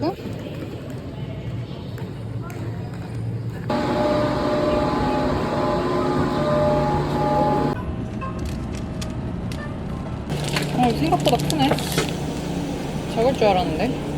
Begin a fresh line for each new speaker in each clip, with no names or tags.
같은데? 아, 어, 생각보다 크네. 작을 줄 알았는데.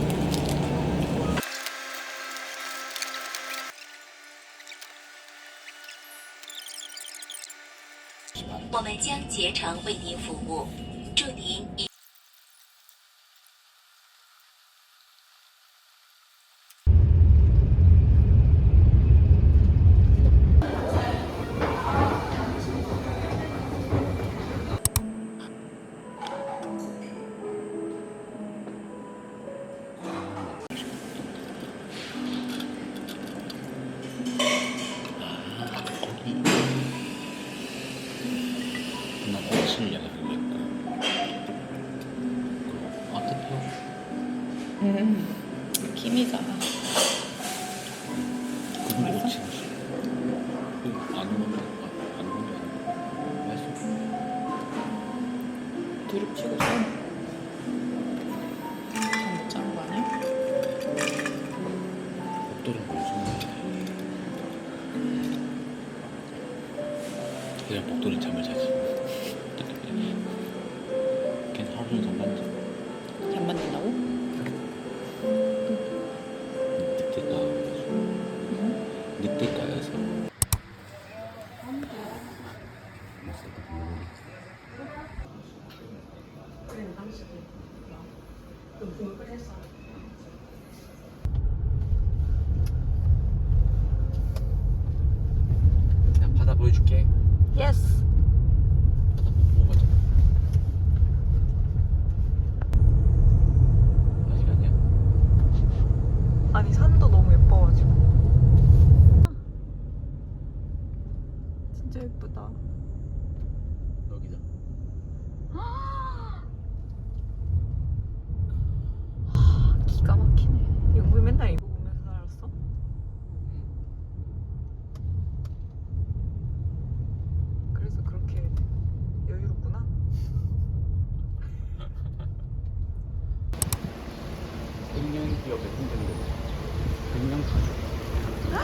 그냥 복도를 잠을 자지.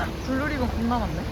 아,
블루리본 겁나 많네?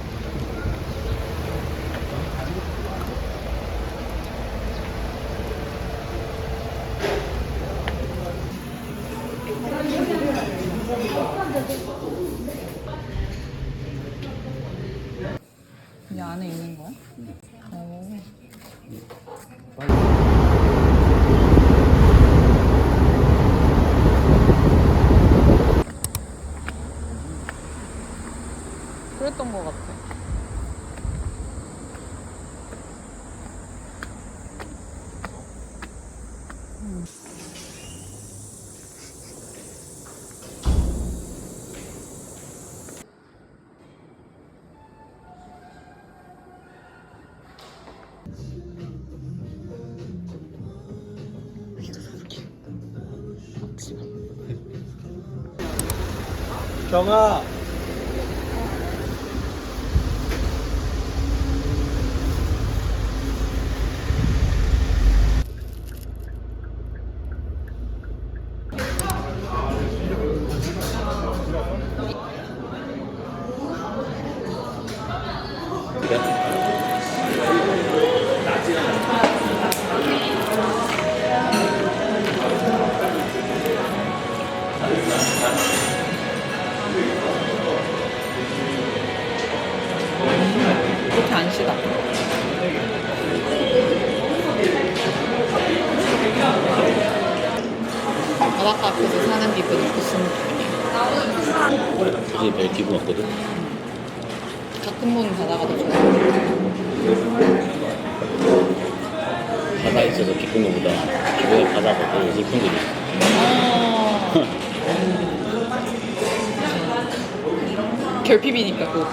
경아
그래. 결핍이니까 꼭.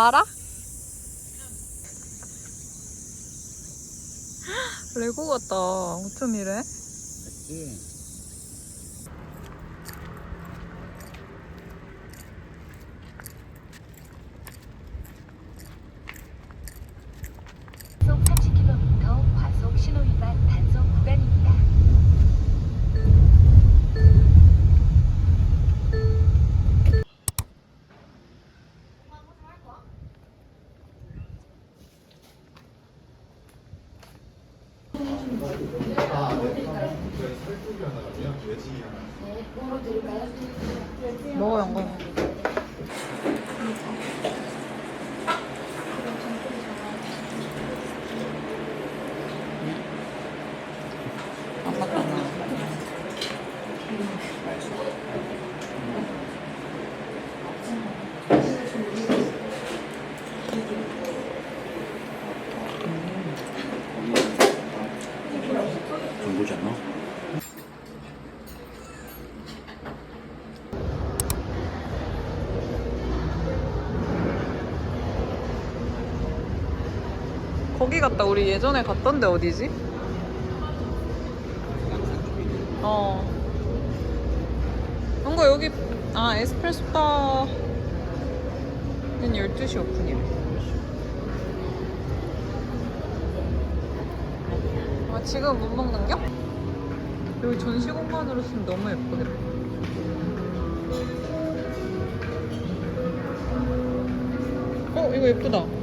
말아? 레고 같다. 어쩜 이래?
속 30km 과속 신호 위반 단속 구간입니다.
먹어 영광. 안 맞다.
정보지 않나?
갔다 우리 예전에 갔던데 어디지? 어. 뭔가 여기 아 에스프레소 바는 12시 오픈이래. 아 지금 못 먹는 겨? 여기 전시 공간으로 쓰면 너무 예쁘겠다. 어 이거 예쁘다.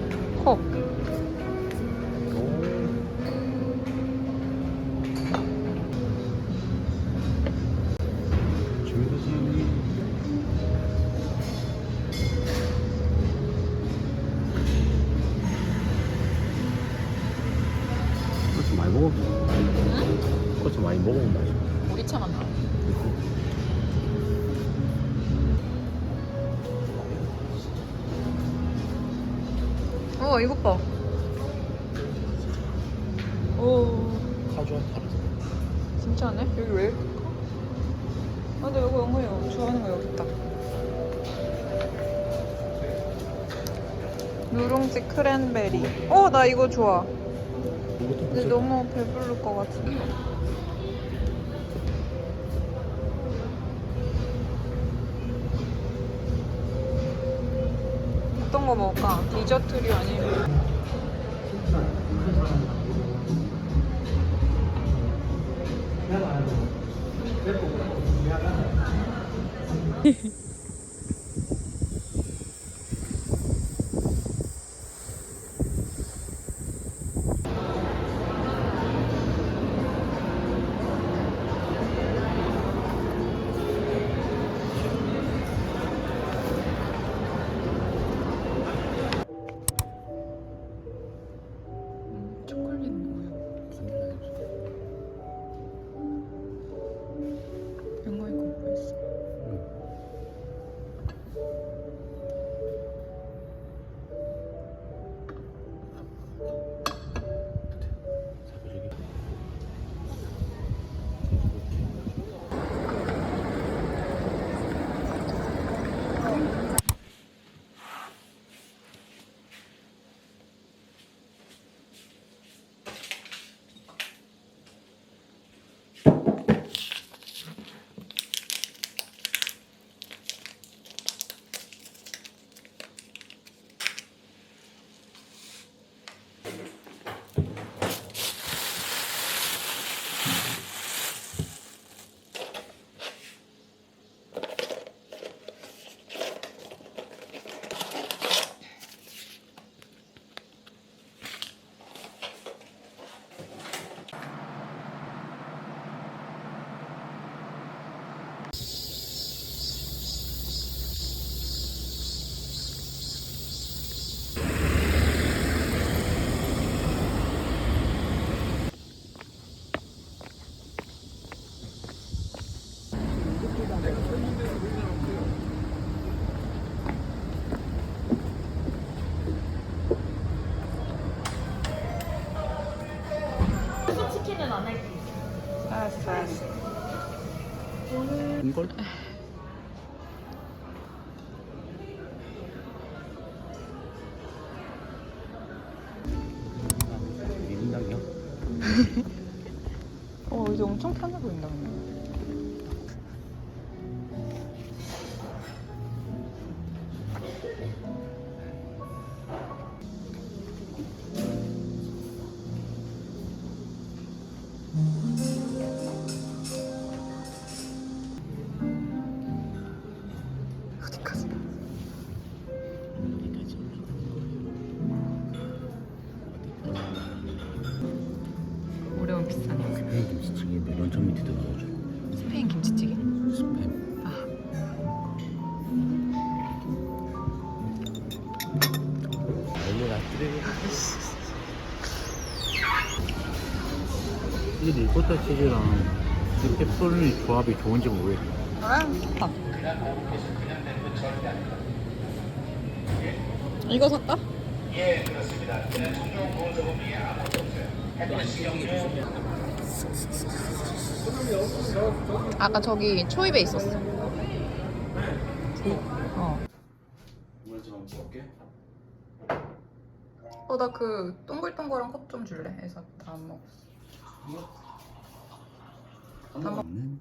많이 먹어. 그렇게 많이 먹으면 맛있어.
우리 차만 나. 어 이것 봐. 오
타르트.
진짜네? 여기 왜 이렇게 커? 아 근데 이거 영어요. 좋아하는 거 여기 있다. 누룽지 크랜베리. 어 나 이거 좋아. 근데 너무 배부를 것 같은데. 어떤 거 먹을까? 디저트류 아니면
걸? 이 리코타 치즈랑 이 펩소니 조합이 좋은지 모르겠어
아. 이거 살까? 아까 저기 초입에 있었어. 어. 어, 나 그 동글동글한 컵 좀 줄래? 해서 다 안 먹었어.
먹는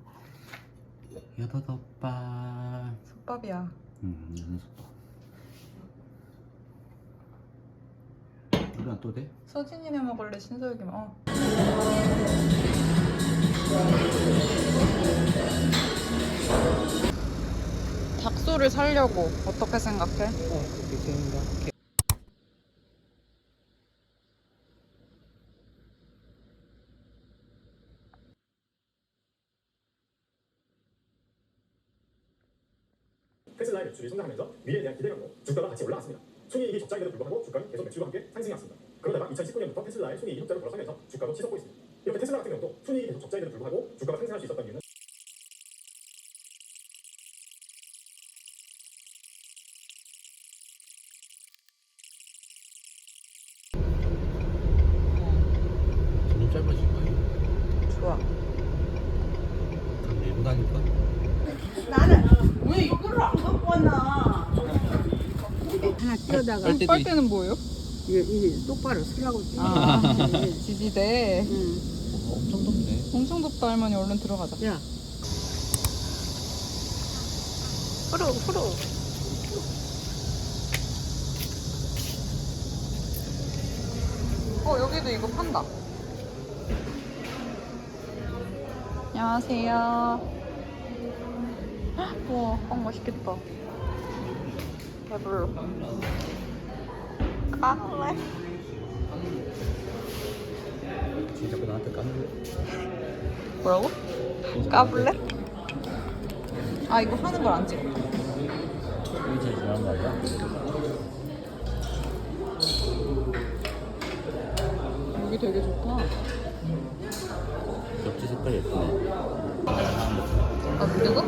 여덟오빠
솥밥이야.
응 연습도 우리랑 또 돼?
서진이네 먹을래? 신서유기만. 어. 닭소를 살려고 어떻게 생각해?
어, 그렇게 생각해.
테슬라의 매출이 성장하면서 미래에 대한 기대감으로 주가가 같이 올라갔습니다. 순이익이 적자임에도 불구하고 주가는 계속 매출과 함께 상승해왔습니다. 그러다가 2019년부터 테슬라의 순이익이 흑자로 돌아서면서 주가도 치솟고 있습니다. 이렇게 테슬라 같은 경우도 순이익이 계속 적자임에도 불구하고 주가가 상승할 수 있었던 이유는
점점 짧아질 거 야
좋아.
그럼 밀고 다닐까?
빨 때는 뭐예요?
이게, 이게 똑바로 서라고
아, 지지대.
응.
엄청 덥네
엄청 덥다 할머니 얼른 들어가자.
야
후루 후루. 어 여기도 이거 판다. 안녕하세요. 헉, 우와 빵 맛있겠다. 배불러. 까래.
진짜 그 나한테 까는
뭐라고? 까불래? 아 이거 하는 걸 안 찍어.
이게 제일 중요한 거 아니야?
여기 되게 좋다.
벽지 색깔 예쁘네
아 그리고?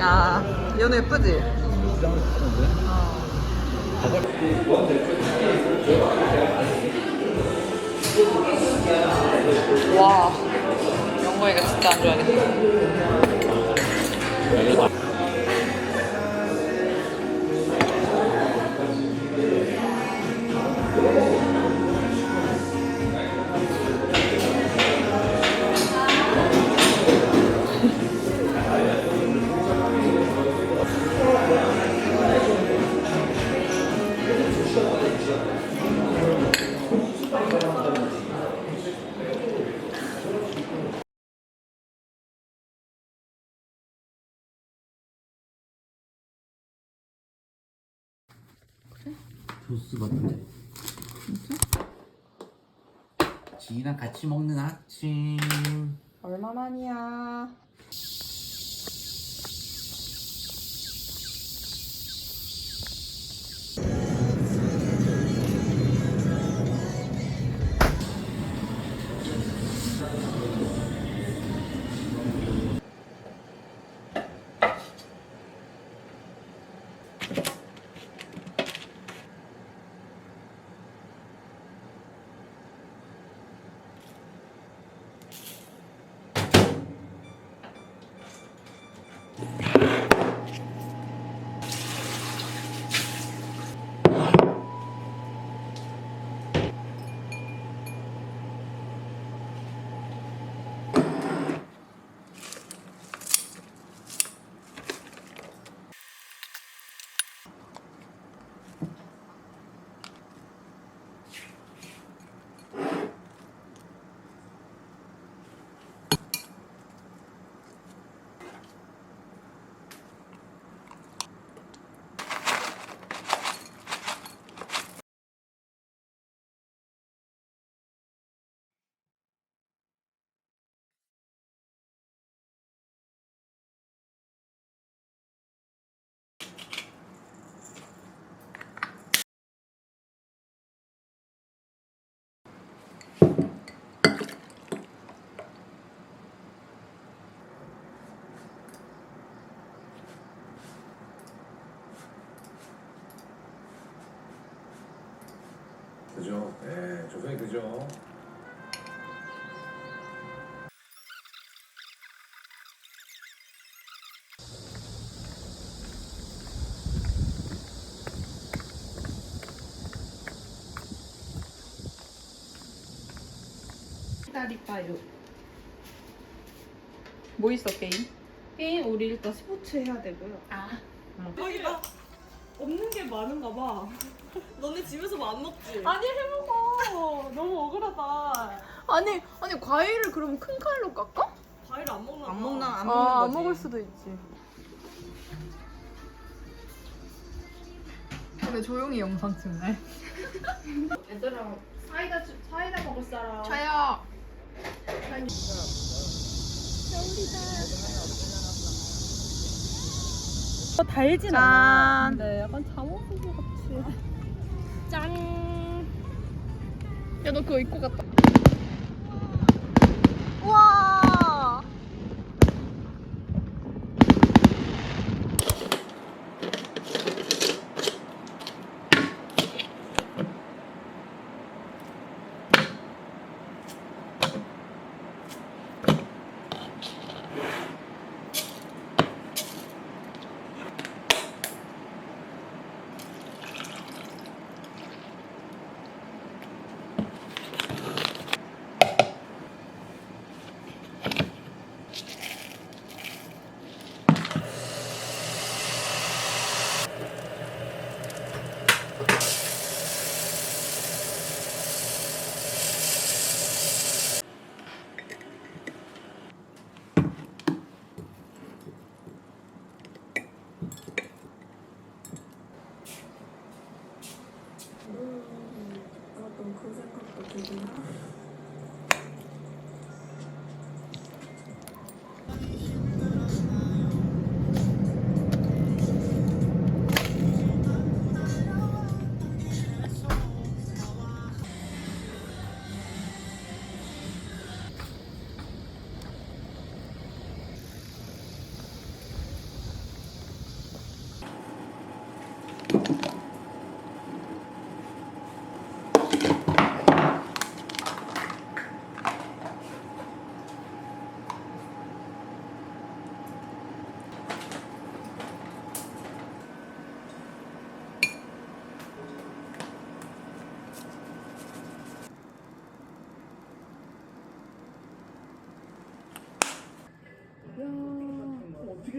야 연우 예쁘지? 어. 와 영광이가 진짜 안 좋아하겠다.
소스 같은데 지인이랑 같이 먹는 아침
얼마만이야?
기다릴까요?
뭐 있어 게임?
게임 우리 일단 스포츠 해야 되고요.
아.
대박이다. 없는 게 많은가 봐.
너네 집에서 뭐안 먹지?
아니 해먹어. 너무 억울하다.
아니 아니 과일을 그럼 큰 칼로 깎아?
과일 안 먹나 봐.
안 먹나 안
아,
먹는
안
거지.
먹을 수도 있지. 근데 조용히 영상 찍네.
얘들아 사이다 주- 사이다 먹을 사람.
자 야.
달진
않아.
근데 약간 잠옷소주 같이.
짠. 야 너 그거 입고 갔다.